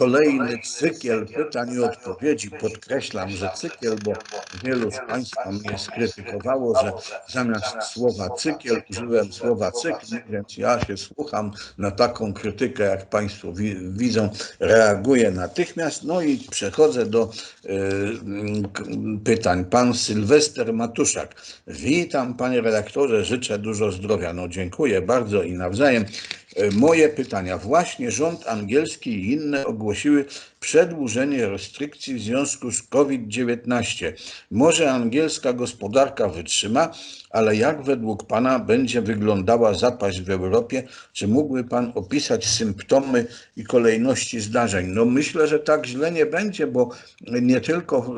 kolejny cykiel pytań i odpowiedzi. Podkreślam, że cykiel, bo wielu z Państwa mnie skrytykowało, że zamiast słowa cykiel użyłem słowa cykl, więc ja się słucham na taką krytykę, jak Państwo wi widzą, reaguję natychmiast. No i przechodzę do y, pytań. Pan Sylwester Matuszak. Witam Panie redaktorze, życzę dużo zdrowia. No dziękuję bardzo i nawzajem. E, moje pytania. Właśnie rząd angielski i inne ogłosiły przedłużenie restrykcji w związku z COVID-19. Może angielska gospodarka wytrzyma, ale jak według Pana będzie wyglądała zapaść w Europie? Czy mógłby Pan opisać symptomy i kolejności zdarzeń? No myślę, że tak źle nie będzie, bo nie tylko e,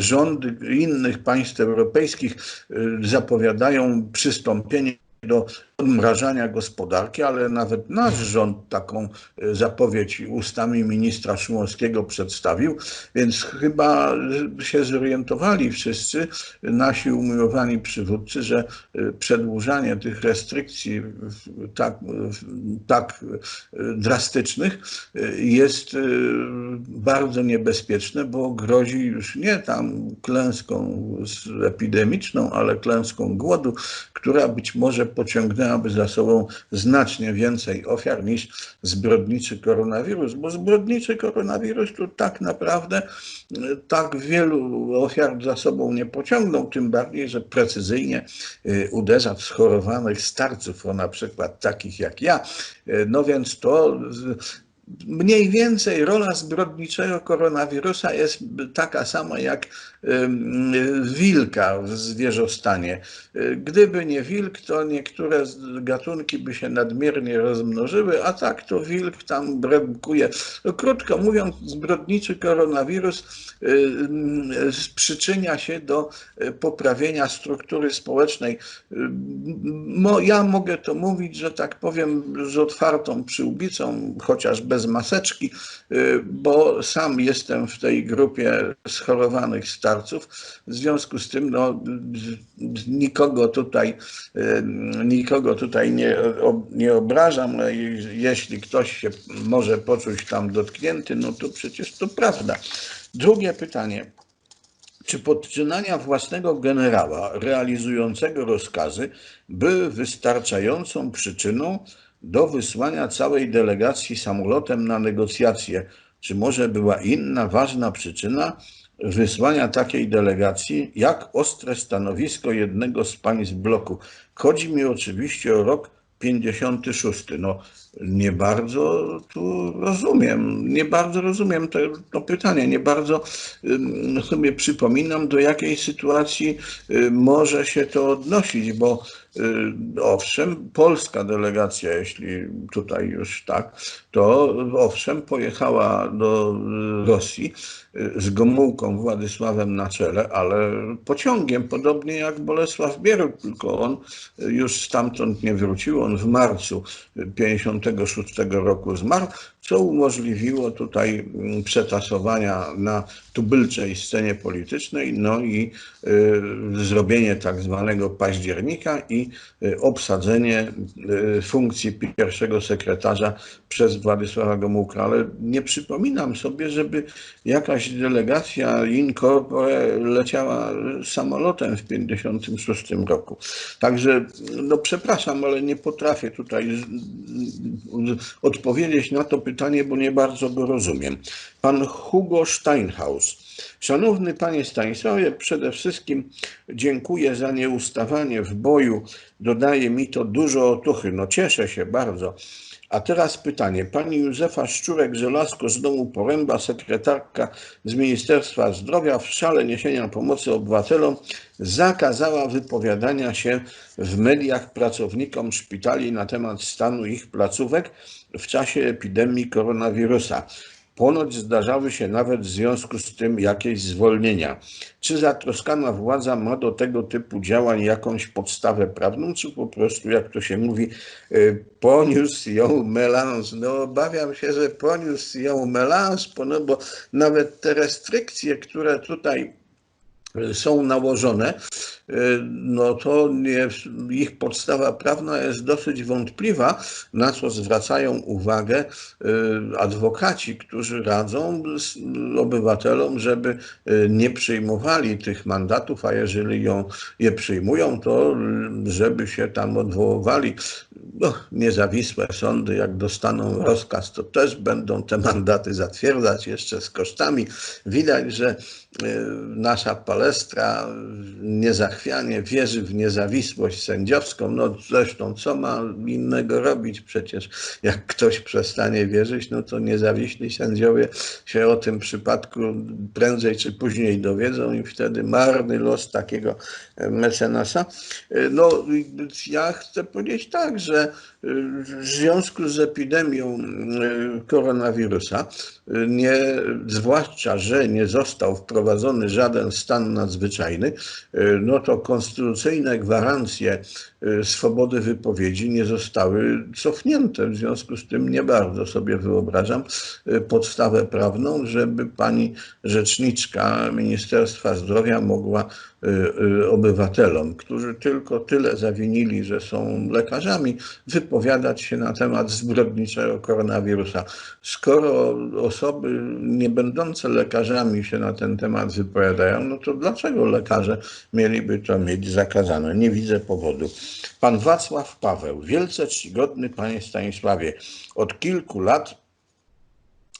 rządy innych państw europejskich e, zapowiadają przystąpienie do odmrażania gospodarki, ale nawet nasz rząd taką e, zapowiedź ustami ministra Szumowskiego przedstawił, więc chyba się zorientowali wszyscy nasi umiłowani przywódcy, że e, przedłużanie tych restrykcji tak, tak e, drastycznych jest bardzo niebezpieczne, bo grozi już nie tam klęską epidemiczną, ale klęską głodu, która być może pociągnęłaby za sobą znacznie więcej ofiar niż zbrodniczy koronawirus, bo zbrodniczy koronawirus to tak naprawdę e, tak wielu ofiar za sobą nie pociągnął, tym bardziej, że precyzyjnie e, uderza w schorowanych starców, o na przykład takich jak ja. E, no więc to mniej więcej rola zbrodniczego koronawirusa jest taka sama jak wilka w zwierzostanie. Gdyby nie wilk, to niektóre gatunki by się nadmiernie rozmnożyły, a tak to wilk tam brebkuje. No, krótko mówiąc, zbrodniczy koronawirus przyczynia się do poprawienia struktury społecznej. Ja mogę to mówić, że tak powiem, z otwartą przyłbicą, chociaż bez maseczki, y, bo sam jestem w tej grupie schorowanych starców. W związku z tym no, nikogo tutaj, nikogo tutaj nie, nie obrażam. Jeśli ktoś się może poczuć tam dotknięty, no to przecież to prawda. Drugie pytanie. Czy podczynania własnego generała realizującego rozkazy były wystarczającą przyczyną do wysłania całej delegacji samolotem na negocjacje. Czy może była inna ważna przyczyna wysłania takiej delegacji, jak ostre stanowisko jednego z państw bloku? Chodzi mi oczywiście o rok 56. No, nie bardzo tu rozumiem, nie bardzo rozumiem to, to pytanie, nie bardzo sobie przypominam, do jakiej sytuacji może się to odnosić, bo Y, owszem, polska delegacja, jeśli tutaj już tak, to owszem, pojechała do Rosji y, z Gomułką Władysławem na czele, ale pociągiem, podobnie jak Bolesław Bierut, tylko on już stamtąd nie wrócił. On w marcu 56 roku zmarł, co umożliwiło tutaj mm, przetasowania na tubylczej scenie politycznej, no i y, zrobienie tak zwanego października i y, obsadzenie y, funkcji pierwszego sekretarza przez Władysława Gomułka, ale nie przypominam sobie, żeby jakaś delegacja in corpore leciała samolotem w 1956 roku. Także, no przepraszam, ale nie potrafię tutaj odpowiedzieć na to pytanie, bo nie bardzo go rozumiem. Pan Hugo Steinhaus. Szanowny panie Stanisławie, przede wszystkim dziękuję za nieustawanie w boju. Dodaje mi to dużo otuchy. No cieszę się bardzo. A teraz pytanie. Pani Józefa Szczurek-Żelazko z domu Poręba, sekretarka z Ministerstwa Zdrowia w szale niesienia pomocy obywatelom zakazała wypowiadania się w mediach pracownikom szpitali na temat stanu ich placówek w czasie epidemii koronawirusa. Ponoć zdarzały się nawet w związku z tym jakieś zwolnienia. Czy zatroskana władza ma do tego typu działań jakąś podstawę prawną, czy po prostu, jak to się mówi, y, poniósł ją melanż? No obawiam się, że poniósł ją melanż, no bo nawet te restrykcje, które tutaj są nałożone, no to nie, ich podstawa prawna jest dosyć wątpliwa, na co zwracają uwagę adwokaci, którzy radzą obywatelom, żeby nie przyjmowali tych mandatów, a jeżeli ją, je przyjmują, to żeby się tam odwoływali. No, niezawisłe sądy, jak dostaną rozkaz, to też będą te mandaty zatwierdzać jeszcze z kosztami. Widać, że nasza palestra niezachwianie wierzy w niezawisłość sędziowską. No zresztą, co ma innego robić przecież? Jak ktoś przestanie wierzyć, no to niezawiśli sędziowie się o tym przypadku prędzej czy później dowiedzą i wtedy marny los takiego mecenasa. No ja chcę powiedzieć tak, że w związku z epidemią koronawirusa, nie, zwłaszcza, że nie został wprowadzony żaden stan nadzwyczajny, no to konstytucyjne gwarancje swobody wypowiedzi nie zostały cofnięte. W związku z tym nie bardzo sobie wyobrażam y, podstawę prawną, żeby pani rzeczniczka Ministerstwa Zdrowia mogła y, obywatelom, którzy tylko tyle zawinili, że są lekarzami, wypowiadać się na temat zbrodniczego koronawirusa. Skoro osoby nie będące lekarzami się na ten temat wypowiadają, no to dlaczego lekarze mieliby to mieć zakazane? Nie widzę powodu. Pan Wacław Paweł, wielce czcigodny panie Stanisławie, od kilku lat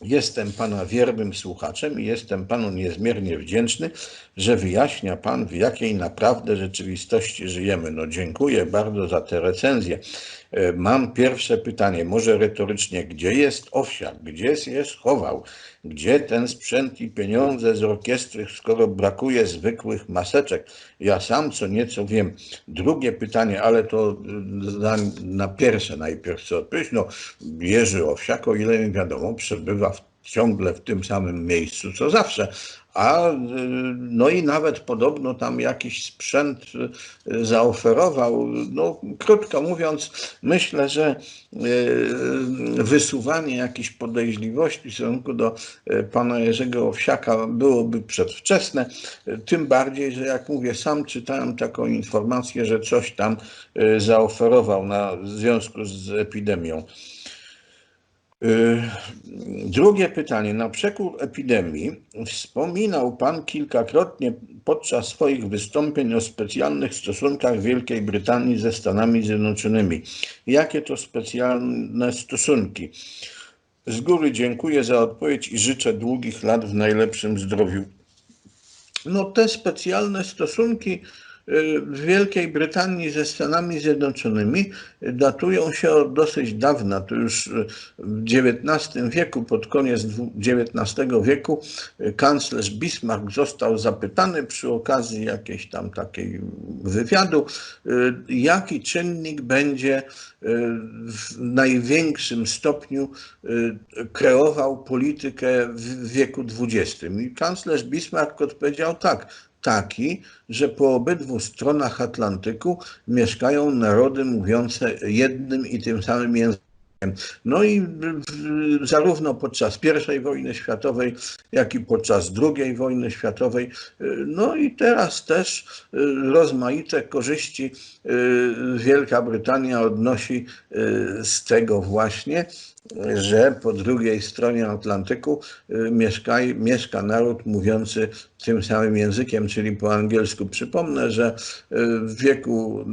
Jestem Pana wiernym słuchaczem i jestem Panu niezmiernie wdzięczny, że wyjaśnia Pan, w jakiej naprawdę rzeczywistości żyjemy. No dziękuję bardzo za tę recenzję. E, mam pierwsze pytanie, może retorycznie, gdzie jest Owsiak, gdzie się schował, gdzie ten sprzęt i pieniądze z orkiestry, skoro brakuje zwykłych maseczek? Ja sam co nieco wiem. Drugie pytanie, ale to na, na pierwsze najpierw chcę odpowiedzieć. No, Jerzy Owsiak, o ile mi wiadomo, przebywa w ciągle w tym samym miejscu co zawsze, a no i nawet podobno tam jakiś sprzęt y, zaoferował. No, krótko mówiąc, myślę, że y, wysuwanie jakichś podejrzliwości w stosunku do y, pana Jerzego Owsiaka byłoby przedwczesne, tym bardziej, że jak mówię, sam czytałem taką informację, że coś tam zaoferował na, w związku z epidemią. Y, drugie pytanie. Na przekór epidemii wspominał Pan kilkakrotnie podczas swoich wystąpień o specjalnych stosunkach Wielkiej Brytanii ze Stanami Zjednoczonymi. Jakie to specjalne stosunki? Z góry dziękuję za odpowiedź i życzę długich lat w najlepszym zdrowiu. No te specjalne stosunki w Wielkiej Brytanii ze Stanami Zjednoczonymi datują się od dosyć dawna, to już w XIX wieku, pod koniec XIX wieku kanclerz Bismarck został zapytany przy okazji jakiejś tam takiej wywiadu, jaki czynnik będzie w największym stopniu kreował politykę w wieku XX. I kanclerz Bismarck odpowiedział tak, taki, że po obydwu stronach Atlantyku mieszkają narody mówiące jednym i tym samym językiem. No i zarówno podczas I wojny światowej, jak i podczas II wojny światowej, no i teraz też rozmaite korzyści Wielka Brytania odnosi z tego właśnie że po drugiej stronie Atlantyku y, mieszka, mieszka naród mówiący tym samym językiem, czyli po angielsku. Przypomnę, że y, w wieku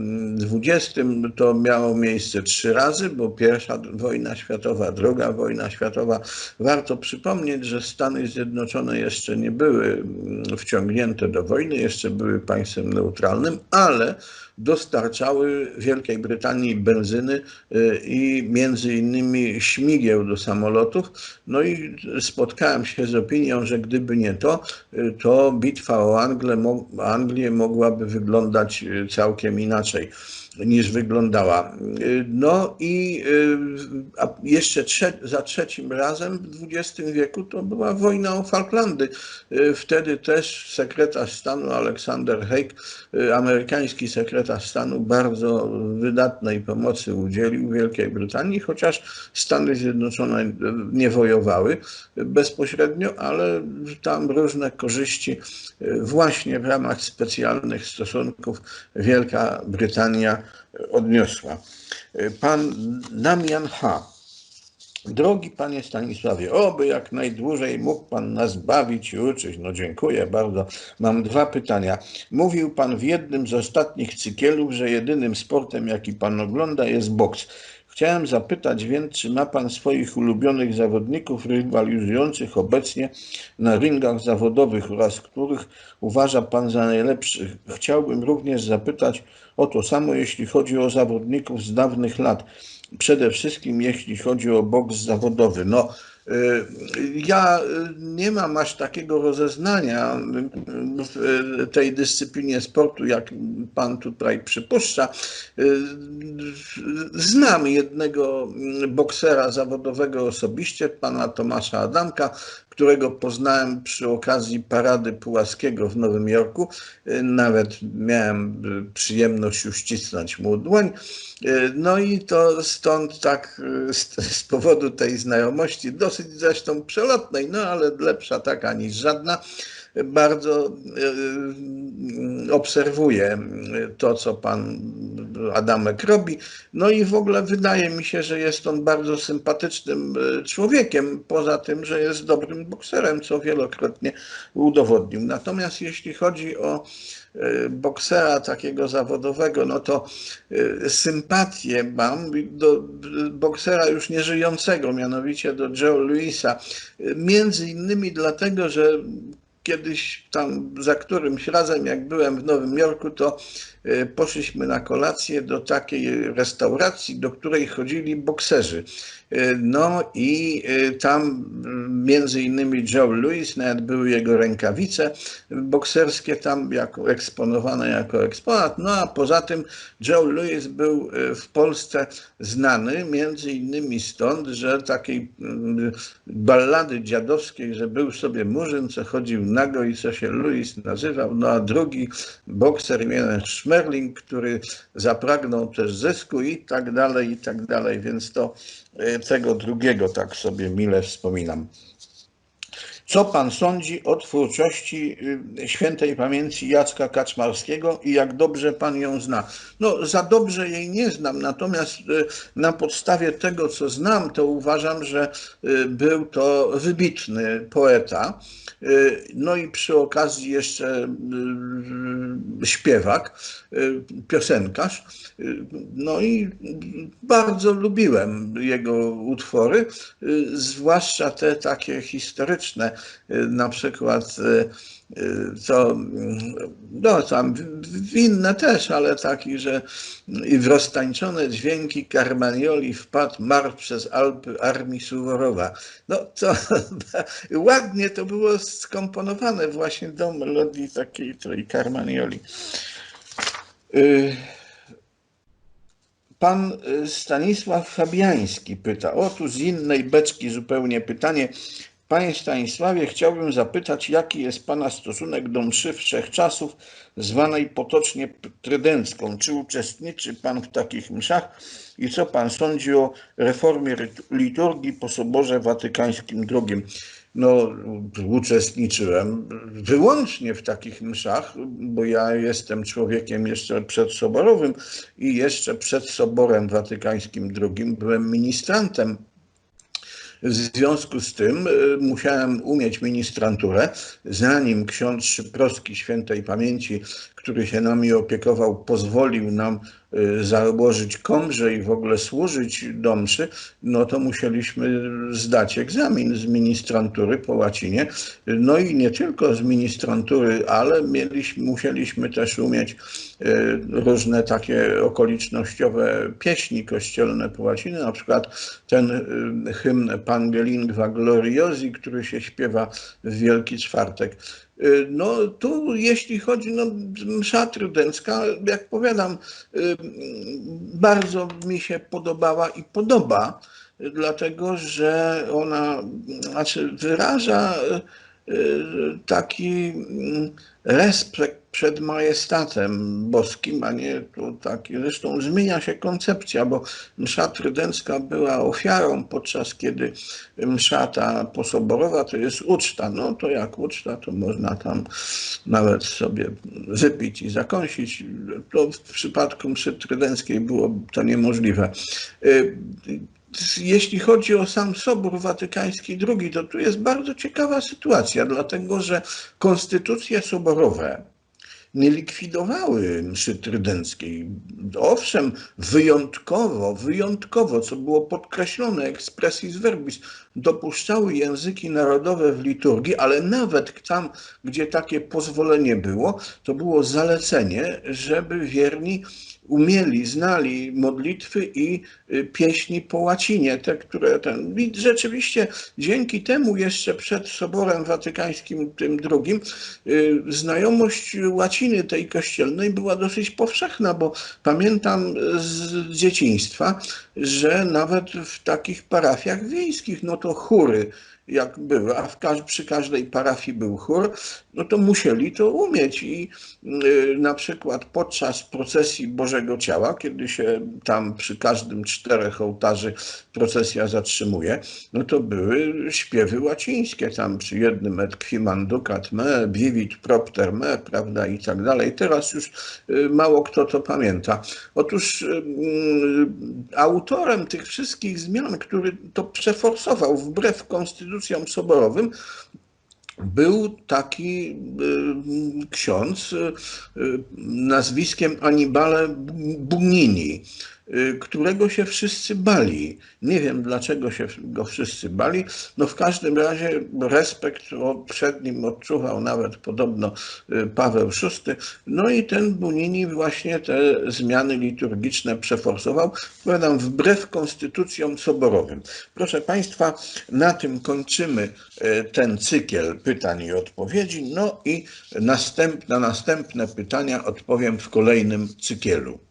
XX mm, to miało miejsce trzy razy, bo pierwsza wojna światowa, druga wojna światowa. Warto przypomnieć, że Stany Zjednoczone jeszcze nie były mm, wciągnięte do wojny, jeszcze były państwem neutralnym, ale dostarczały Wielkiej Brytanii benzyny y, i między innymi śmigieł do samolotów. No i spotkałem się z opinią, że gdyby nie to, y, to bitwa o Anglię, Anglię mogłaby wyglądać y, całkiem inaczej. Niż wyglądała. No i a jeszcze trze za trzecim razem w XX wieku to była wojna o Falklandy. Wtedy też sekretarz stanu Aleksander Haig, amerykański sekretarz stanu, bardzo wydatnej pomocy udzielił Wielkiej Brytanii, chociaż Stany Zjednoczone nie wojowały bezpośrednio, ale tam różne korzyści właśnie w ramach specjalnych stosunków Wielka Brytania odniosła. Pan Damian H. Drogi panie Stanisławie, oby jak najdłużej mógł pan nas bawić i uczyć. No dziękuję bardzo. Mam dwa pytania. Mówił pan w jednym z ostatnich cykielów, że jedynym sportem, jaki pan ogląda, jest boks. Chciałem zapytać więc, czy ma Pan swoich ulubionych zawodników rywalizujących obecnie na ringach zawodowych oraz których uważa Pan za najlepszych? Chciałbym również zapytać o to samo, jeśli chodzi o zawodników z dawnych lat. Przede wszystkim jeśli chodzi o boks zawodowy. No, ja nie mam aż takiego rozeznania w tej dyscyplinie sportu, jak pan tutaj przypuszcza. Znam jednego boksera zawodowego osobiście, pana Tomasza Adamka, którego poznałem przy okazji Parady Pułaskiego w Nowym Jorku. Nawet miałem przyjemność uścisnąć mu dłoń. No i to stąd tak z, z powodu tej znajomości, dosyć zresztą przelotnej, no ale lepsza taka niż żadna, bardzo obserwuję to, co pan Adamek robi. No i w ogóle wydaje mi się, że jest on bardzo sympatycznym człowiekiem, poza tym, że jest dobrym bokserem, co wielokrotnie udowodnił. Natomiast jeśli chodzi o boksera takiego zawodowego, no to sympatię mam do boksera już nieżyjącego, mianowicie do Joe Louisa. Między innymi dlatego, że kiedyś tam za którymś razem, jak byłem w Nowym Jorku, to poszliśmy na kolację do takiej restauracji, do której chodzili bokserzy. No i tam między innymi Joe Louis, nawet były jego rękawice bokserskie tam jako eksponowane jako eksponat. No a poza tym Joe Louis był w Polsce znany między innymi stąd, że takiej ballady dziadowskiej, że był sobie murzyn, co chodził nago i co się Louis nazywał, no a drugi bokser imieniem Schmerling, który zapragnął też zysku i tak dalej, i tak dalej, więc to tego drugiego tak sobie mile wspominam. Co pan sądzi o twórczości świętej pamięci Jacka Kaczmarskiego i jak dobrze pan ją zna? No, za dobrze jej nie znam, natomiast na podstawie tego, co znam, to uważam, że był to wybitny poeta. No i przy okazji jeszcze śpiewak, piosenkarz. No i bardzo lubiłem jego utwory, zwłaszcza te takie historyczne, na przykład co, no tam winne też, ale taki, że i w roztańczone dźwięki Carmagnoli wpadł marsz przez Alpy armii Suworowa. No to ładnie to było skomponowane właśnie do melodii takiej tej. Pan Stanisław Fabiański pyta, otóż z innej beczki zupełnie pytanie, Panie Stanisławie, chciałbym zapytać, jaki jest Pana stosunek do mszy wszechczasów, zwanej potocznie trydencką? Czy uczestniczy Pan w takich mszach i co Pan sądzi o reformie liturgii po Soborze Watykańskim II? No, uczestniczyłem wyłącznie w takich mszach, bo ja jestem człowiekiem jeszcze przedsoborowym i jeszcze przed Soborem Watykańskim II byłem ministrantem w związku z tym musiałem umieć ministranturę, zanim ksiądz Szyprowski świętej pamięci, który się nami opiekował, pozwolił nam założyć komrze i w ogóle służyć do mszy, no to musieliśmy zdać egzamin z ministrantury po łacinie. No i nie tylko z ministrantury, ale mieliśmy, musieliśmy też umieć różne takie okolicznościowe pieśni kościelne po łacinie, na przykład ten hymn Pangelingua Gloriosi, który się śpiewa w Wielki Czwartek. No tu jeśli chodzi, no msza trydencka, jak powiadam, bardzo mi się podobała i podoba, dlatego że ona znaczy wyraża taki respekt przed majestatem boskim, a nie to taki. Zresztą zmienia się koncepcja, bo msza trydencka była ofiarą, podczas kiedy msza ta posoborowa to jest uczta. No to jak uczta, to można tam nawet sobie wypić i zakąsić. To w przypadku mszy trydenckiej było to niemożliwe. Y, jeśli chodzi o sam Sobór Watykański II, to tu jest bardzo ciekawa sytuacja, dlatego że konstytucje soborowe nie likwidowały mszy trydenckiej. Owszem, wyjątkowo, wyjątkowo, co było podkreślone expressis verbis, dopuszczały języki narodowe w liturgii, ale nawet tam, gdzie takie pozwolenie było, to było zalecenie, żeby wierni umieli, znali modlitwy i y, pieśni po łacinie, te, które ten. I rzeczywiście dzięki temu jeszcze przed Soborem Watykańskim tym drugim y, znajomość łaciny tej kościelnej była dosyć powszechna, bo pamiętam z dzieciństwa, że nawet w takich parafiach wiejskich, no to chóry jak były, a w, przy każdej parafii był chór, no to musieli to umieć i y, na przykład podczas procesji Bożego Ciała, kiedy się tam przy każdym czterech ołtarzy procesja zatrzymuje, no to były śpiewy łacińskie, tam przy jednym et qui manducat me, vivit propter me, prawda, i tak dalej. Teraz już y, mało kto to pamięta. Otóż y, autorem tych wszystkich zmian, który to przeforsował wbrew konstytucjom soborowym, był taki y, ksiądz y, nazwiskiem Annibale Bugnini. Y, którego się wszyscy bali. Nie wiem, dlaczego się go wszyscy bali. No w każdym razie respekt przed nim odczuwał nawet podobno y, Paweł VI. No i ten Bunini właśnie te zmiany liturgiczne przeforsował, powiadam, wbrew konstytucjom soborowym. Proszę Państwa, na tym kończymy y, ten cykiel pytań i odpowiedzi. No i następne, na następne pytania odpowiem w kolejnym cykielu.